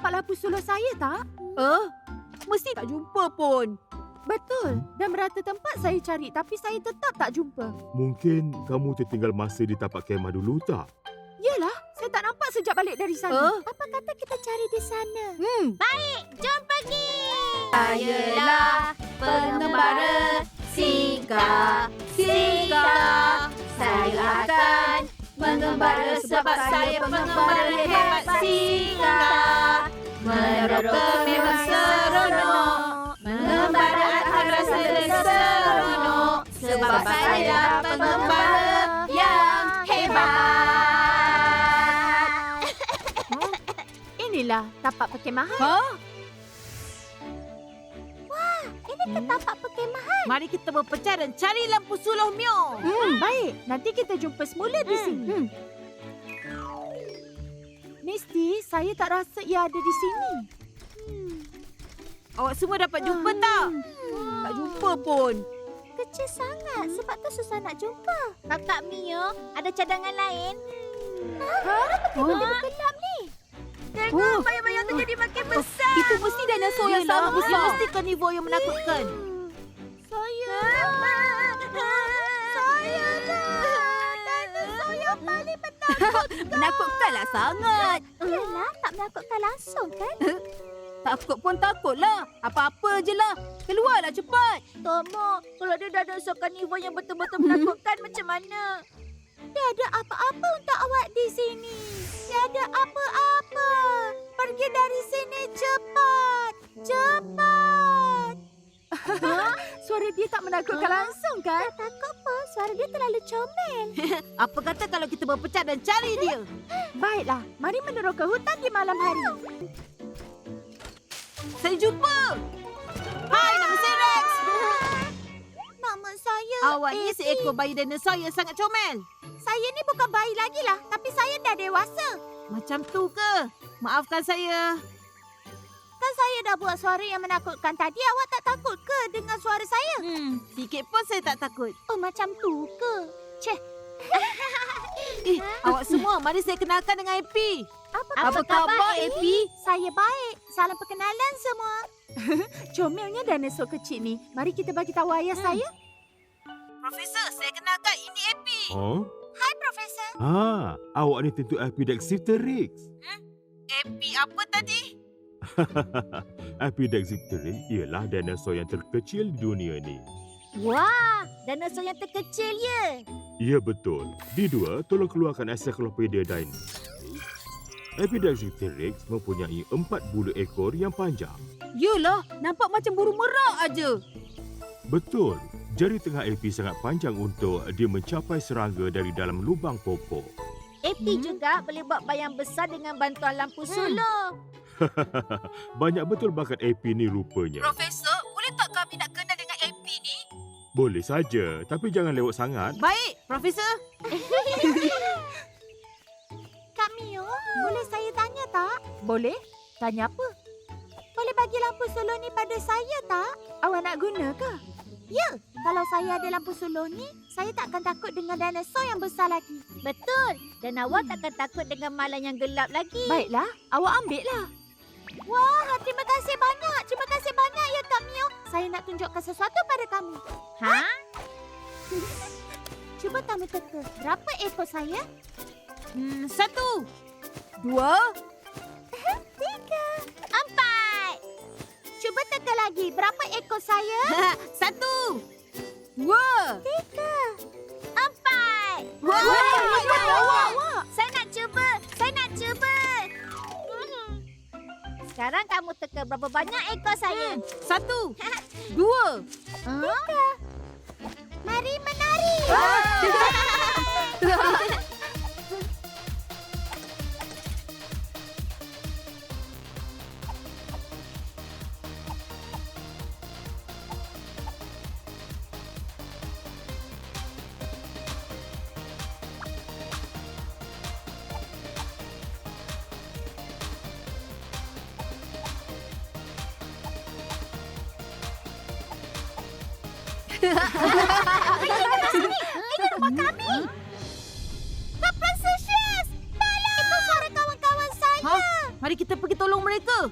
nampak lampu solar saya tak? Eh, mesti tak jumpa pun. Betul. Dan merata tempat saya cari tapi saya tetap tak jumpa. Mungkin kamu tertinggal masa di tapak kemah dulu tak? Yelah, saya tak nampak sejak balik dari sana. Eh, Apa kata kita cari di sana? hmm. Jom pergi. Sayalah pengembara Sika, Sika. Saya akan mengembara sebab saya pengembara hebat Sika. Meneroka memang seronok. Mengembara akan rasa seronok. Sebab saya pengembara yang hebat. Inilah tapak perkemahan. Ha? Ini ke tapak perkemahan. Mari kita berpecah dan cari lampu suluh Mio. Hmm, baik. Nanti kita jumpa semula di Hmm, sini. Misti, saya tak rasa ia ada di sini. Awak semua dapat jumpa tak? Tak jumpa pun. Kecil sangat sebab tu susah nak jumpa. Kakak Mio, ada cadangan lain? Ha? Benda bergelap ni. Oh. bayang-bayang tu jadi makin besar. Itu mesti dinosaur yang. Oh, besar. mesti carnivore yang menakutkan. Saya. Saya dah. Dinosaur yang paling Menakutkanlah sangat. Yelah, tak menakutkan langsung kan? Takut pun takutlah. Apa-apa je lah. Keluarlah cepat. Tomo, kalau dia dinosaur carnivore yang betul-betul menakutkan macam mana? Tiada apa-apa untuk awak di sini. Tiada apa-apa. Pergi dari sini cepat. Cepat. Suara dia tak menakutkan langsung kan? Tak takut pun, suara dia terlalu comel. Apa kata kalau kita berpecah dan cari dia? Baiklah, mari meneroka hutan di malam hari. Saya jumpa. Hai, nama saya Rex. Awak ni seekor bayi dinosaur yang sangat comel. Saya ni bukan bayi lagi lah, tapi saya dah dewasa. Macam tu ke? Maafkan saya. Kan saya dah buat suara yang menakutkan tadi. Awak tak takut ke dengar suara saya? Hmm, sikit pun saya tak takut. Oh, macam tu ke? Eh, awak semua, mari saya kenalkan dengan Epi. Apa, Apa khabar, Epi? Saya baik. Salam perkenalan semua. Comelnya dinosaur kecil ni. Mari kita bagi tahu ayah Hmm. saya. Profesor, saya kenalkan ini Epi. Oh? Hai, Profesor. Ha, awak ni tentu Epidexipteryx. Epi apa tadi? Epidexipteryx ialah dinosaur yang terkecil di dunia ni. Wah, dinosaur yang terkecil ya. Ya betul. Di dua, tolong keluarkan ensiklopedia Dino. Epidexipteryx mempunyai empat bulu ekor yang panjang. Yulah, nampak macam burung merak aja. Betul. Jari tengah Epi sangat panjang untuk dia mencapai serangga dari dalam lubang pokok. Epi Hmm. juga boleh buat bayang besar dengan bantuan lampu Hmm. suluh. Banyak betul bakat Epi ni rupanya. Profesor, boleh tak kami nak kenal dengan Epi ni? Boleh saja, tapi jangan lewat sangat. Baik, Profesor. Kak Mio, boleh saya tanya tak? Boleh? Tanya apa? Boleh bagi lampu suluh ni pada saya tak? Awak nak guna ke? Ya, kalau saya ada lampu suluh ni, saya tak akan takut dengan dinosaur yang besar lagi. Betul. Dan awak takkan takut dengan malam yang gelap lagi. Baiklah, awak ambil lah. Wah, terima kasih banyak. Terima kasih banyak ya Kak Mio. Saya nak tunjukkan sesuatu pada kamu. Ha? Cuba kamu teka. Berapa ekor saya? Hmm, satu. Dua. Cuba teka lagi. Berapa ekor saya? satu. Dua. Tiga. Empat. Wah, Wah, awak, wah, awak. wah. Saya nak cuba. Saya nak cuba. Hmm. Sekarang kamu teka berapa banyak ekor saya? Satu. Dua. Tiga. Mari menari. Ini rumah kami. Seychelles. Tolong. Itu suara kawan-kawan saya. Ha? Mari kita pergi tolong mereka.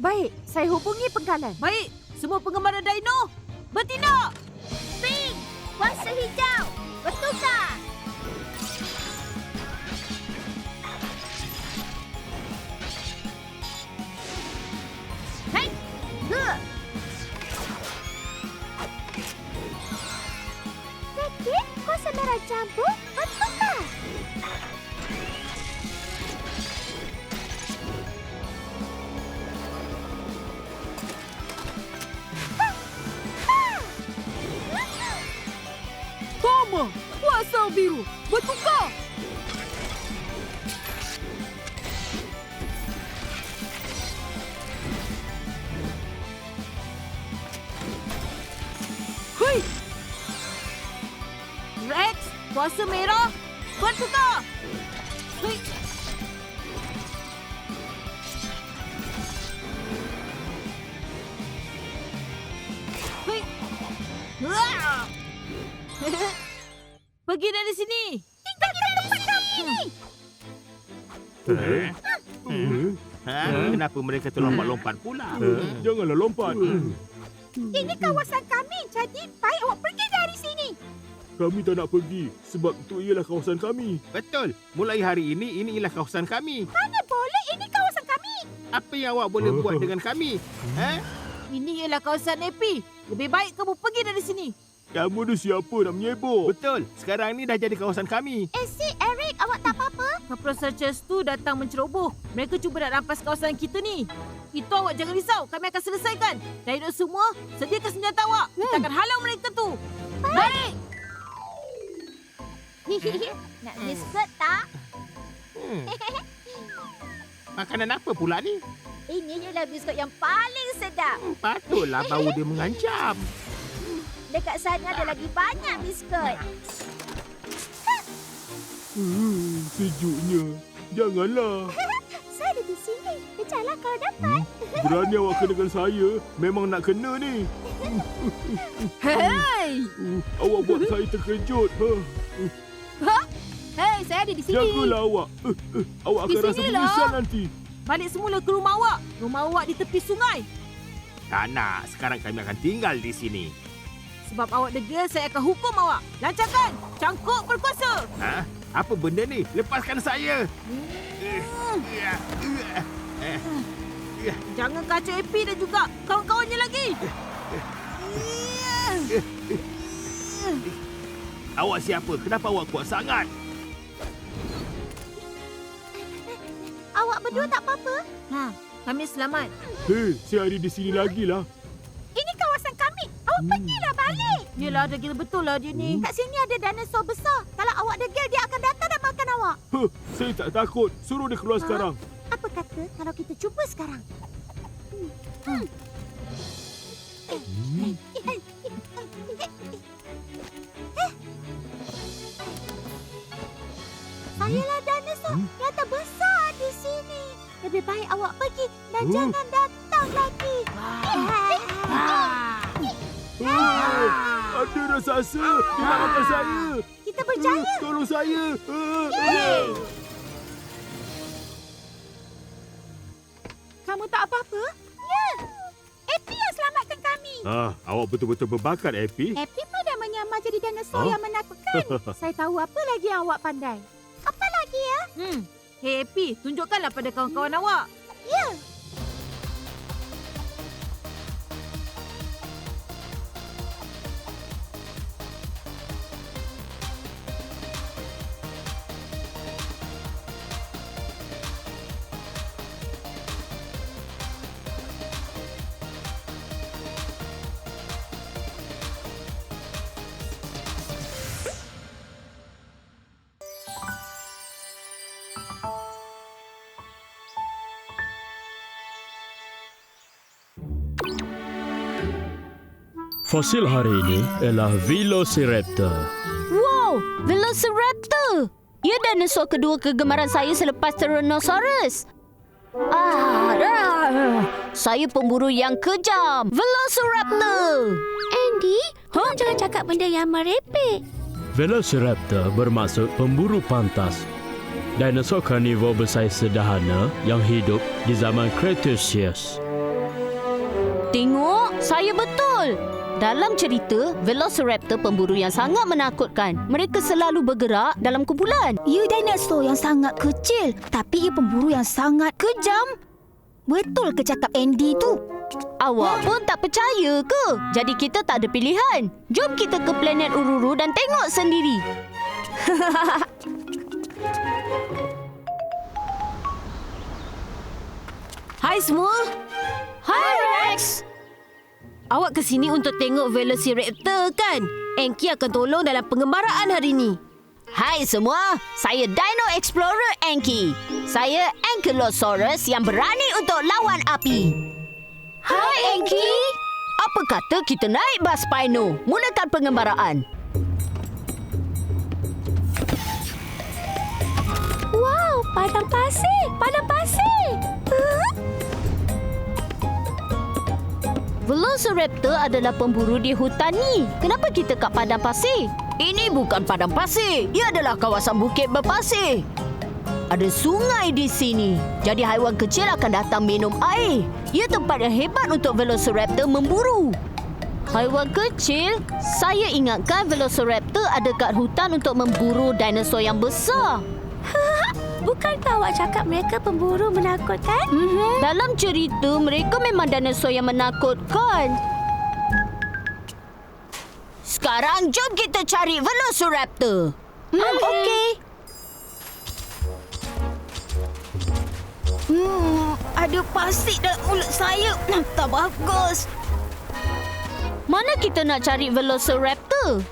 Baik, saya hubungi penggalan. Baik, semua penggemar dino, bertindak. Pink. Kuasa hijau. Bertukar. Kuasa merah campur. Bertukar. Toma, kuasa biru, kuasa merah, bertukar. Hui. Hui. Wah. Pergi dari sini. Tinggalkan tempat kami ini. Eh? Eh? Ha? Kenapa mereka terlompat-lompat pula? Eh, Janganlah lompat. Ini kawasan kami. Jadi baik awak pergi. Kami tak nak pergi sebab itu ialah kawasan kami. Betul. Mulai hari ini, ini ialah kawasan kami. Mana boleh ini kawasan kami. Apa yang awak boleh buat dengan kami? Ha? Ini ialah kawasan AP. Lebih baik kamu pergi dari sini. Kamu ni siapa nak menyebut? Betul. Sekarang ni dah jadi kawasan kami. Eh si Eric, awak tak apa-apa? Kapal Searchers tu datang menceroboh. Mereka cuba nak rampas kawasan kita ni. Itu awak jangan risau. Kami akan selesaikan. Dino semua, sediakan senjata awak. Kita akan halau mereka tu. Baik. Nak biskut tak? Hmm. Makanan apa pula ni? Ini ialah biskut yang paling sedap. Hmm, patutlah bau dia mengancam. Dekat sana ada lagi banyak biskut. Hmm, sejuknya. Janganlah. Saya ada di sini. Kejarlah kalau dapat. Hmm, berani awak kenakan saya. Memang nak kena ni. Hei. Uh, awak buat saya terkejut. Ha. Hei, saya ada di sini. Jagalah awak. Uh, uh, awak akan rasa menyesal nanti. Balik semula ke rumah awak. Rumah awak di tepi sungai. Tak nak. Sekarang kami akan tinggal di sini. Sebab awak degil, saya akan hukum awak. Lancarkan. Cangkuk berkuasa. Ha? Apa benda ni? Lepaskan saya. Jangan kacau AP dan juga kawan-kawannya lagi. Awak siapa? Kenapa awak kuat sangat? Awak berdua tak apa-apa? Ha, kami selamat. Hei, saya ada di sini lagi lah. Ini kawasan kami. Awak pergilah balik. Yelah, degil betul lah dia ni. Kat sini ada dinosaur besar. Kalau awak degil, dia akan datang dan makan awak. Huh, saya tak takut. Suruh dia keluar sekarang. Apa kata kalau kita cuba sekarang? Hmm. Sayalah jangan datang lagi. Hei, ada raksasa. Dia nak makan saya. Kita berjaya. Uh, tolong saya. Kamu tak apa-apa? Ya. Epi yang selamatkan kami. Ah, awak betul-betul berbakat, Epi. Epi pada menyamar jadi dinosaur Huh? yang menakutkan. Saya tahu apa lagi yang awak pandai. Apa lagi ya? Hmm. Hey AP, tunjukkanlah pada kawan-kawan awak. Ya. Fosil hari ini ialah Velociraptor. Wow, Velociraptor! Ia dinosaur kedua kegemaran saya selepas Tyrannosaurus. Ah, ah, saya pemburu yang kejam. Velociraptor. Andy, huh? jangan cakap benda yang merepek. Velociraptor bermaksud pemburu pantas. Dinosaur karnivor bersaiz sederhana yang hidup di zaman Cretaceous. Tengok, saya betul. Dalam cerita, Velociraptor pemburu yang sangat menakutkan. Mereka selalu bergerak dalam kumpulan. You dinosaur yang sangat kecil, tapi you pemburu yang sangat kejam. Betul ke cakap Andy tu? Awak pun tak percaya ke? Jadi kita tak ada pilihan. Jom kita ke planet Ururu dan tengok sendiri. Hai semua. Hai Rex! Awak ke sini untuk tengok Velociraptor kan? Enki akan tolong dalam pengembaraan hari ini. Hai semua, saya Dino Explorer Anki. Saya Ankylosaurus yang berani untuk lawan api. Hai Anki! Apa kata kita naik bas Spino? Mulakan pengembaraan. Wow, padang pasir, padang Velociraptor adalah pemburu di hutan ni. Kenapa kita kat padang pasir? Ini bukan padang pasir. Ia adalah kawasan bukit berpasir. Ada sungai di sini. Jadi haiwan kecil akan datang minum air. Ia tempat yang hebat untuk Velociraptor memburu. Haiwan kecil? Saya ingatkan Velociraptor ada kat hutan untuk memburu dinosaur yang besar. Bukankah awak cakap mereka pemburu menakutkan? Mm-hmm. Dalam cerita, mereka memang dinosaur yang menakutkan. Sekarang, jom kita cari Velociraptor. Hmm, okey. Hmm, ada pasir dalam mulut saya. Tak bagus. Mana kita nak cari Velociraptor?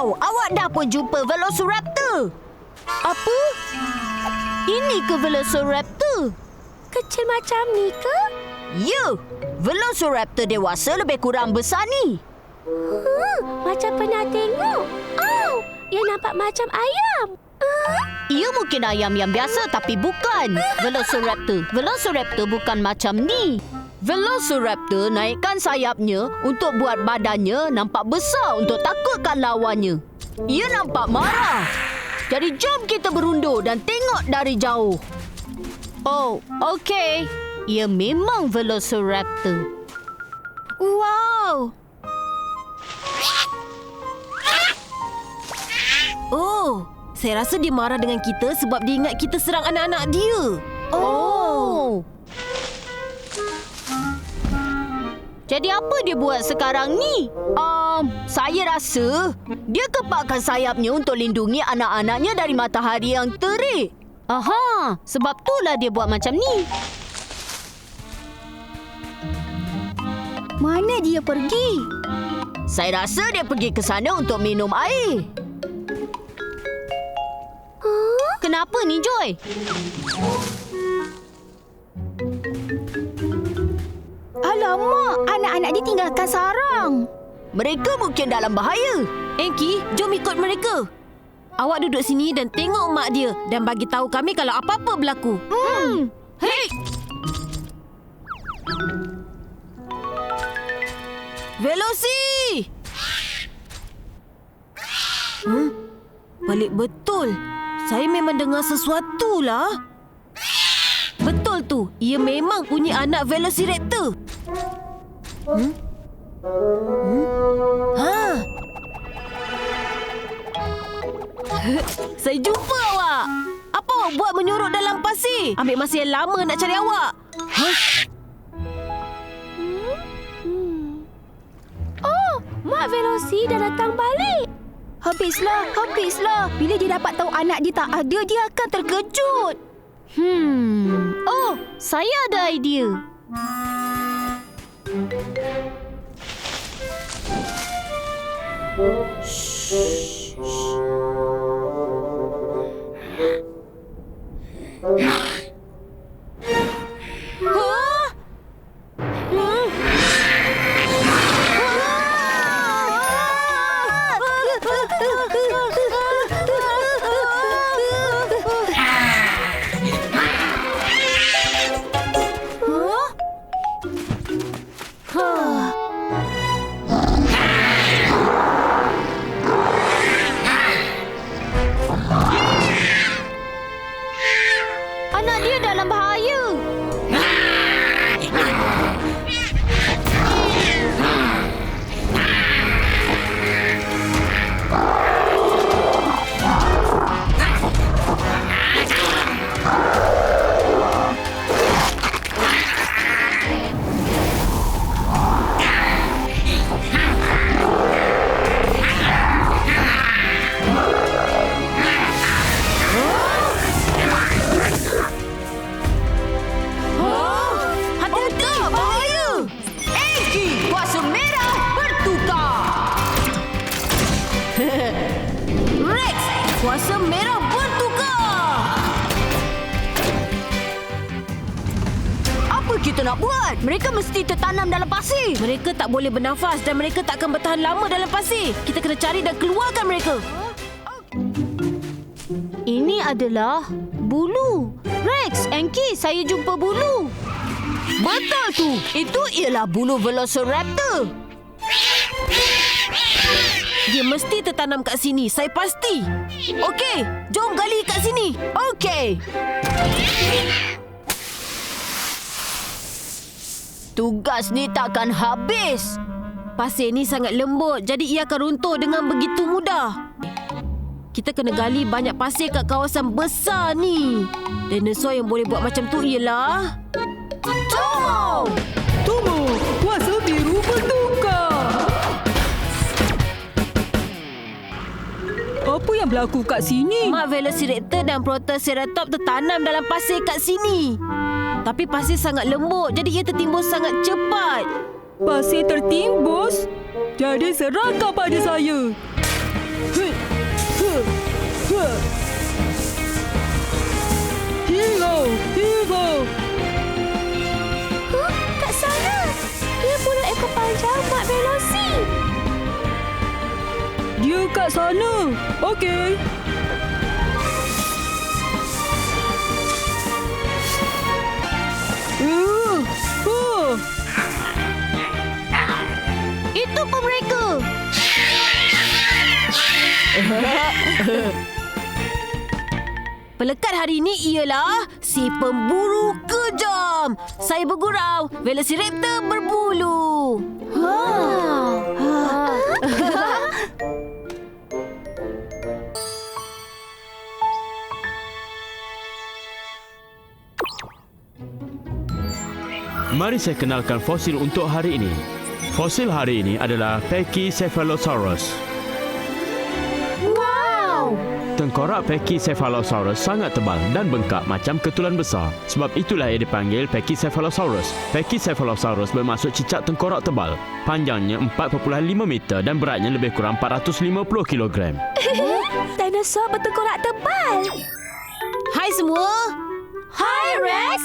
Wow, awak dah pun jumpa Velociraptor. Apa? Ini ke Velociraptor? Kecil macam ni ke? Ya, Velociraptor dewasa lebih kurang besar ni. Huh, macam pernah tengok. Oh, ia nampak macam ayam. Uh, Ia mungkin ayam yang biasa tapi bukan Velociraptor. Velociraptor bukan macam ni. Velociraptor naikkan sayapnya untuk buat badannya nampak besar untuk takutkan lawannya. Ia nampak marah. Jadi jom kita berundur dan tengok dari jauh. Oh, okey. Ia memang Velociraptor. wow. Oh, saya rasa dia marah dengan kita sebab dia ingat kita serang anak-anak dia. Oh. Jadi apa dia buat sekarang ni? Um, saya rasa dia kepakkan sayapnya untuk lindungi anak-anaknya dari matahari yang terik. Aha, sebab itulah dia buat macam ni. Mana dia pergi? Saya rasa dia pergi ke sana untuk minum air. Kenapa ni, Joy? Alamak, anak-anak dia tinggalkan sarang. Mereka mungkin dalam bahaya. Enki, jom ikut mereka. Awak duduk sini dan tengok mak dia dan bagi tahu kami kalau apa-apa berlaku. Hmm. Hei! Veloci! Hmm? Balik betul. Saya memang dengar sesuatu lah. Betul tu. Ia memang punya anak Velociraptor. Hmm? Hmm? Ha? Saya jumpa awak. Apa awak buat menyurut dalam pasir? Ambil masa yang lama nak cari awak. Huh? Hmm. Oh, Mak Veloci dah datang balik. Habislah, habislah. Bila dia dapat tahu anak dia tak ada, dia akan terkejut. Hmm. Oh, saya ada idea. Boleh bernafas dan mereka tak akan bertahan lama dalam pasir. Kita kena cari dan keluarkan mereka. Ini adalah bulu. Rex, Enki, saya jumpa bulu. Betul tu. Itu ialah bulu Velociraptor. Dia mesti tertanam kat sini. Saya pasti. Okey, jom gali kat sini. Okey. Tugas ni takkan habis. Pasir ni sangat lembut, jadi ia akan runtuh dengan begitu mudah. Kita kena gali banyak pasir kat kawasan besar ni. Dinosaur yang boleh buat macam tu ialah... Tomo! Tomo, kuasa biru bertukar. Apa yang berlaku kat sini? Mak Velociraptor dan Protoceratops tertanam dalam pasir kat sini. Tapi pasir sangat lembut, jadi ia tertimbun sangat cepat. Pasir tertimbus? Jadi serahkan pada saya. Hero, hero. Huh? Kat sana. Dia bulu ekor panjang Mak Veloci. Dia kat sana. Okey. Pelekat hari ini ialah si pemburu kejam. Saya bergurau, Velociraptor berbulu. Mari saya kenalkan fosil untuk hari ini. Fosil hari ini adalah Pachycephalosaurus. Tengkorak Pachycephalosaurus sangat tebal dan bengkak macam ketulan besar. Sebab itulah ia dipanggil Pachycephalosaurus. Pachycephalosaurus bermaksud cicak tengkorak tebal. Panjangnya 4.5 meter dan beratnya lebih kurang 450 kilogram. Dinosaur bertengkorak tebal. Hai semua. Hai Rex.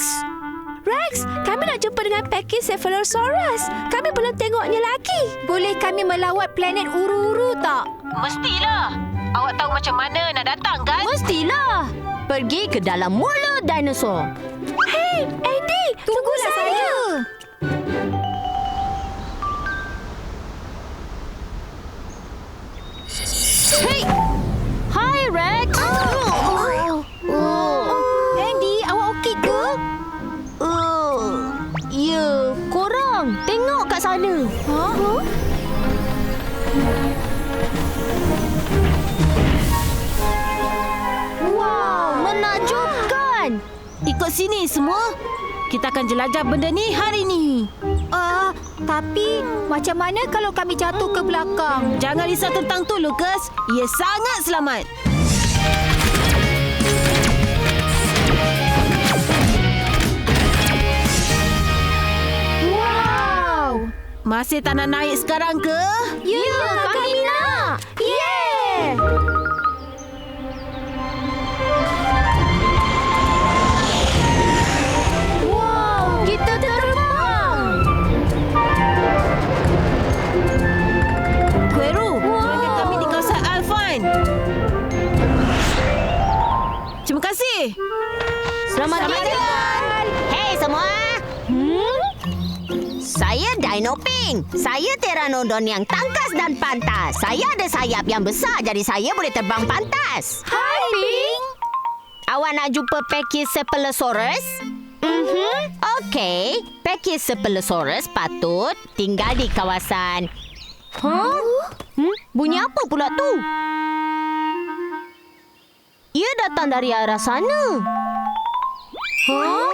Rex, kami nak jumpa dengan Pachycephalosaurus. Kami belum tengoknya lagi. Boleh kami melawat planet Uru-Uru tak? Mestilah. Awak tahu macam mana nak datang kan? Mestilah. Pergi ke dalam mulut dinosaur. Hei, Andy, tunggulah saya. Hey! Hai, Rex. Andy, awak okey ke? Uh, ya, korang. Tengok kat sana. Ha? Huh? Ikut sini semua. Kita akan jelajah benda ni hari ni. Ah, uh, tapi macam mana kalau kami jatuh ke belakang? Jangan risau tentang tu, Lucas. Ia sangat selamat. Wow! Masih tak nak naik sekarang ke? Ya, ya kami nak. Selamat, Selamat jalan. Hei semua, Hmm? saya Dino Pink. Saya pteranodon yang tangkas dan pantas. Saya ada sayap yang besar jadi saya boleh terbang pantas. Hai, Ping. Awak nak jumpa Pachycephalosaurus? Mhm. Okey, Pachycephalosaurus patut tinggal di kawasan. Huh? Hmm? Bunyi apa pula tu? Ia datang dari arah sana. Wow,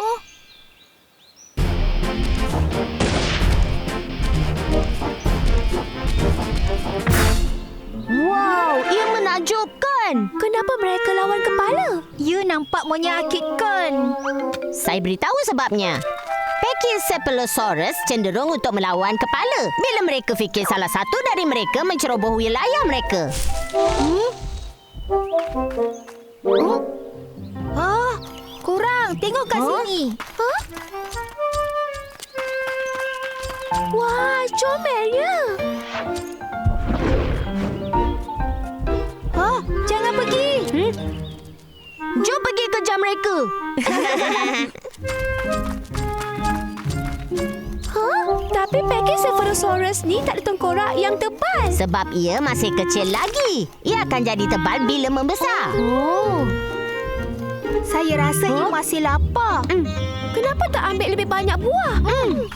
ia menakjubkan. Kenapa mereka lawan kepala? Ya nampak menyakitkan. Saya beritahu sebabnya. Pachycephalosaurus cenderung untuk melawan kepala bila mereka fikir salah satu dari mereka menceroboh wilayah mereka. Ah, kurang. Tengok kat Huh? sini. Huh? comelnya. Ha, jangan pergi. Hmm? Jom pergi kejar mereka. Ha? Tapi Pachycephalosaurus ni tak ada tengkorak yang tebal. Sebab ia masih kecil lagi. Ia akan jadi tebal bila membesar. Oh. Saya rasa huh? ia masih lapar. Hmm. Kenapa tak ambil lebih banyak buah? Hmm.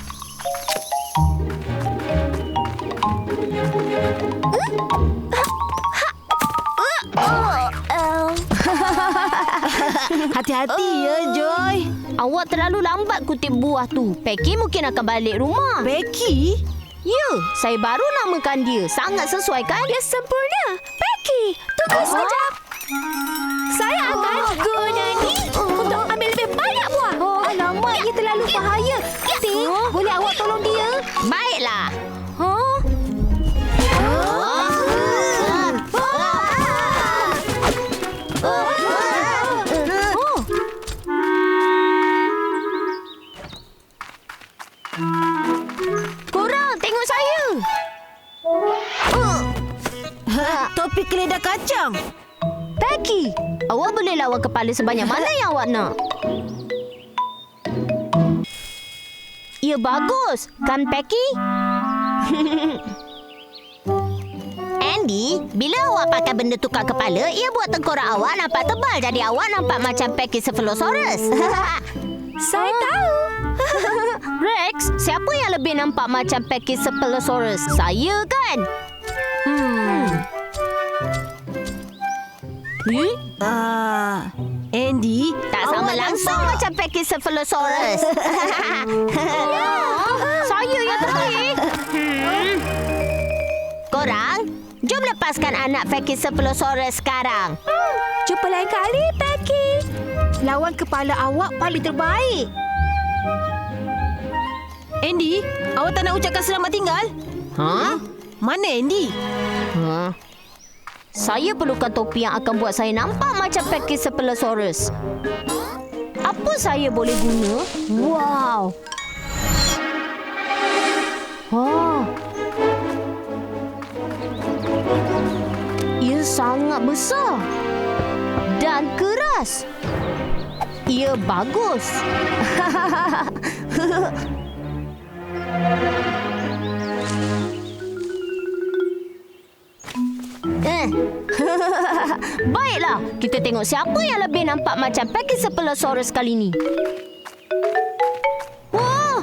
Hati-hati ya, Joy. Awak terlalu lambat kutip buah tu. Pecky mungkin akan balik rumah. Becky? Ya, saya baru namakan dia. Sangat sesuai kan? Ya, sempurna. Becky, tunggu sekejap. Saya awak boleh lawan kepala sebanyak mana yang awak nak. Ya, bagus. Kan, Becky? Andy, bila awak pakai benda tukar kepala, ia buat tengkorak awak nampak tebal. Jadi awak nampak macam Pachycephalosaurus. Saya tahu. Rex, siapa yang lebih nampak macam Pachycephalosaurus? Saya kan? Hmm. Ni? Ah, Andy, Tak sama awak langsung nampak. macam Pachycephalosaurus. Saya yang terbaik. Hmm. Korang, jom lepaskan anak Pachycephalosaurus sekarang. Jumpa lain kali, Becky. Lawan kepala awak paling terbaik. Andy, awak tak nak ucapkan selamat tinggal? Ha? Mana Andy? Ha? Saya perlukan topi yang akan buat saya nampak macam Pachycephalosaurus. Apa saya boleh guna? Wow. Oh. Ia sangat besar dan keras. Ia bagus. Baiklah, kita tengok siapa yang lebih nampak macam Pachycephalosaurus kali ni. Wah!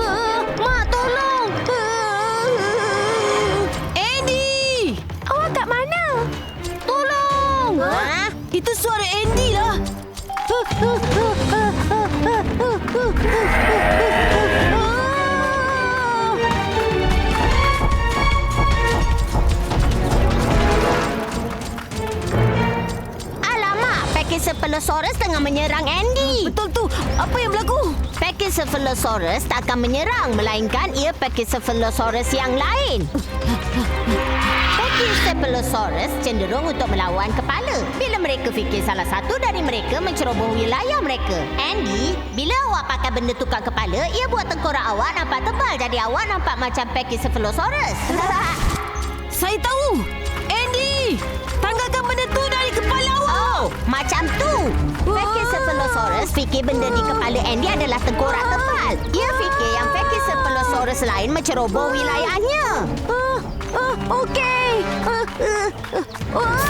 Ah, Mak, tolong! Andy! Awak kat mana? Tolong! Ha? Itu suara Andy lah. Alamak, Pachycephalosaurus tengah menyerang Andy. Betul tu. Apa yang berlaku? Pachycephalosaurus tak akan menyerang melainkan ia Pachycephalosaurus yang lain. Pachycephalosaurus cenderung untuk melawan kepala bila mereka fikir salah satu dari mereka menceroboh wilayah mereka. Andy, bila awak pakai benda tukar kepala, ia buat tengkorak awak nampak tebal jadi awak nampak macam Pachycephalosaurus. Saya tahu. Macam tu. Pachycephalosaurus fikir benda di kepala Andy adalah tengkorak tebal. Ia fikir yang Pachycephalosaurus lain menceroboh wilayahnya. Ah, ah, Okey. Ah, ah.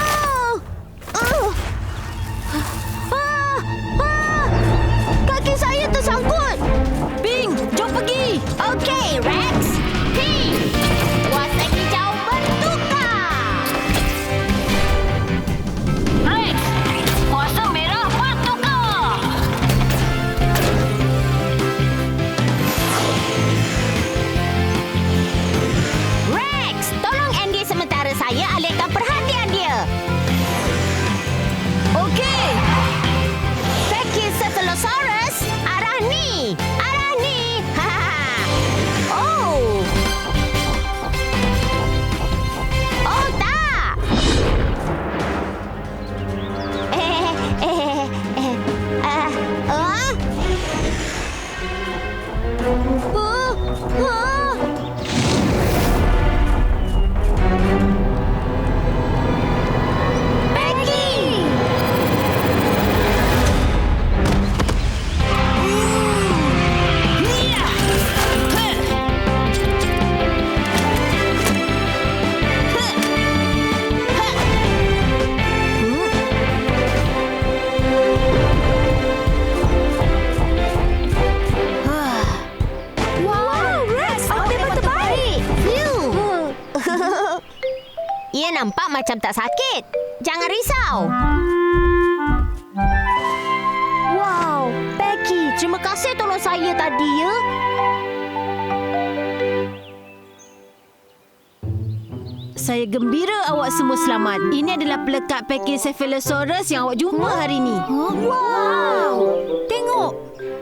Tak sakit. Jangan risau. Wow, Becky, terima kasih tolong saya tadi ya. Saya gembira awak semua selamat. Ini adalah pelekat Pachycephalosaurus yang awak jumpa hari ini. Wow! Tengok.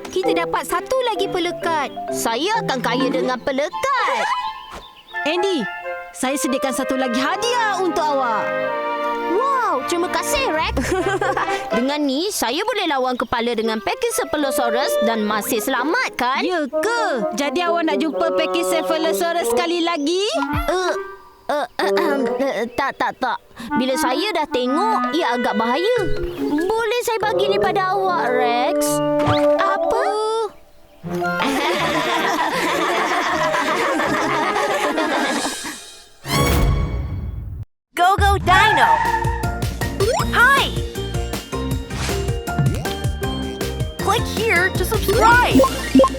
Kita dapat satu lagi pelekat. Saya akan kaya dengan pelekat. Andy, saya sediakan satu lagi hadiah untuk awak. Wow, terima kasih Rex. dengan ni, saya boleh lawan kepala dengan Pachycephalosaurus dan masih selamat kan? Ya ke? Jadi awak nak jumpa Pachycephalosaurus sekali lagi? Uh, uh, uh, uh, uh, tak, tak, tak. Bila saya dah tengok, ia agak bahaya. Boleh saya bagi ni pada awak, Rex? Apa? Go Go Dino! Hi! Click here to subscribe!